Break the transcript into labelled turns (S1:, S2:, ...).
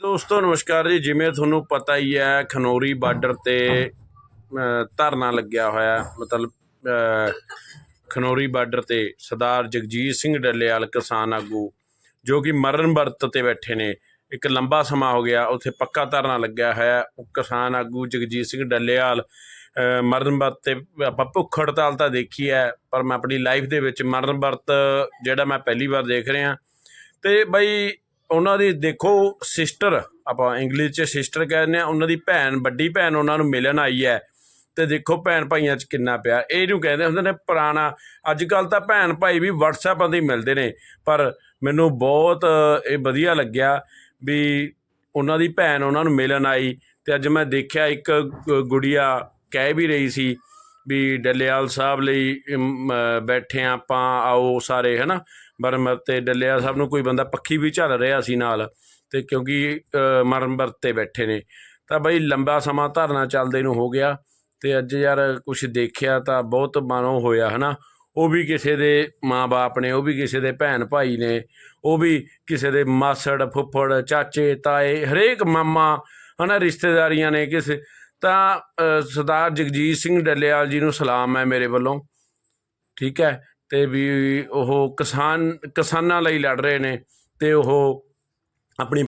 S1: ਦੋਸਤੋ, ਨਮਸਕਾਰ ਜੀ। ਜਿਵੇਂ ਤੁਹਾਨੂੰ ਪਤਾ ਹੀ ਹੈ, ਖਨੌਰੀ ਬਾਰਡਰ ਤੇ ਧਰਨਾ ਲੱਗਿਆ ਹੋਇਆ। ਮਤਲਬ ਖਨੌਰੀ ਬਾਰਡਰ ਤੇ ਸਰਦਾਰ ਜਗਜੀਤ ਸਿੰਘ ਡੱਲੇਵਾਲ ਕਿਸਾਨ ਆਗੂ, ਜੋ ਕਿ ਮਰਨ ਵਰਤ ਤੇ ਬੈਠੇ ਨੇ। ਇੱਕ ਲੰਬਾ ਸਮਾਂ ਹੋ ਗਿਆ, ਉੱਥੇ ਪੱਕਾ ਧਰਨਾ ਲੱਗਿਆ ਹੋਇਆ। ਉਹ ਕਿਸਾਨ ਆਗੂ ਜਗਜੀਤ ਸਿੰਘ ਡੱਲੇਵਾਲ ਮਰਨ ਵਰਤ ਤੇ, ਆਪਾਂ ਭੁੱਖ ਹੜਤਾਲ ਤਾਂ ਦੇਖੀ ਹੈ, ਪਰ ਮੈਂ ਆਪਣੀ ਲਾਈਫ ਦੇ ਵਿੱਚ ਮਰਨ ਵਰਤ, ਜਿਹੜਾ ਮੈਂ ਪਹਿਲੀ ਵਾਰ ਦੇਖ ਰਿਹਾ। ਤੇ ਬਈ ਉਹਨਾਂ ਦੀ ਦੇਖੋ ਸਿਸਟਰ ਆਪਾਂ ਇੰਗਲਿਸ਼ 'ਚ ਸਿਸਟਰ ਕਹਿੰਦੇ ਆ, ਉਹਨਾਂ ਦੀ ਭੈਣ, ਵੱਡੀ ਭੈਣ ਉਹਨਾਂ ਨੂੰ ਮਿਲਣ ਆਈ ਹੈ। ਤੇ ਦੇਖੋ ਭੈਣ ਭਾਈਆਂ 'ਚ ਕਿੰਨਾ ਪਿਆ। ਇਹਨੂੰ ਕਹਿੰਦੇ ਹੁੰਦੇ ਨੇ ਪੁਰਾਣਾ ਅੱਜ ਕੱਲ ਤਾਂ ਭੈਣ ਭਾਈ ਵੀ WhatsApp 'ਤੇ ਹੀ ਮਿਲਦੇ ਨੇ। ਪਰ ਮੈਨੂੰ ਬਹੁਤ ਇਹ ਵਧੀਆ ਲੱਗਿਆ ਵੀ ਉਹਨਾਂ ਦੀ ਭੈਣ ਉਹਨਾਂ ਨੂੰ ਮਿਲਣ ਆਈ। ਤੇ ਅੱਜ ਮੈਂ ਦੇਖਿਆ ਇੱਕ ਗੁੜੀਆ ਕਹਿ ਵੀ ਰਹੀ ਸੀ ਵੀ ਡੱਲੇਵਾਲ ਸਾਹਿਬ ਲਈ ਬੈਠੇ ਹਾਂ ਆਪਾਂ, ਆਓ ਸਾਰੇ, ਹਨਾ? ਮਰਮਰ ਤੇ ਡੱਲਿਆ ਸਭ ਨੂੰ ਕੋਈ ਬੰਦਾ ਪੱਖੀ ਵੀ ਝੱਲ ਰਿਹਾ ਸੀ ਨਾਲ ਤੇ ਕਿਉਂਕਿ ਅ, ਮਰਮਰ ਤੇ ਬੈਠੇ ਨੇ। ਤਾਂ ਬਈ ਲੰਬਾ ਸਮਾਂ ਧਰਨਾ ਚੱਲਦੇ ਨੂੰ ਹੋ ਗਿਆ ਤੇ ਅੱਜ ਯਾਰ ਕੁਝ ਦੇਖਿਆ ਤਾਂ ਬਹੁਤ ਮਨੋ ਹੋਇਆ ਹਨਾ? ਉਹ ਵੀ ਕਿਸੇ ਦੇ ਮਾਂ-ਬਾਪ ਨੇ ਉਹ ਵੀ ਕਿਸੇ ਦੇ ਭੈਣ ਭਾਈ ਨੇ ਉਹ ਵੀ ਕਿਸੇ ਦੇ ਮਾਸੜ ਫੁੱਫੜ ਚਾਚੇ ਤਾਏ ਹਰੇਕ ਮਾਮਾ ਹਨਾ ਰਿਸ਼ਤੇਦਾਰੀਆਂ ਨੇ ਕਿਸੇ ਤਾਂ ਸਰਦਾਰ ਜਗਜੀਤ ਸਿੰਘ ਡੱਲੇਵਾਲ ਜੀ ਨੂੰ ਸਲਾਮ ਹੈ ਮੇਰੇ ਵੱਲੋਂ। ਠੀਕ ਹੈ? ਅਤੇ ਵੀ ਉਹ ਕਿਸਾਨ ਕਿਸਾਨਾਂ ਲਈ ਲੜ ਰਹੇ ਨੇ ਅਤੇ ਉਹ ਆਪਣੀ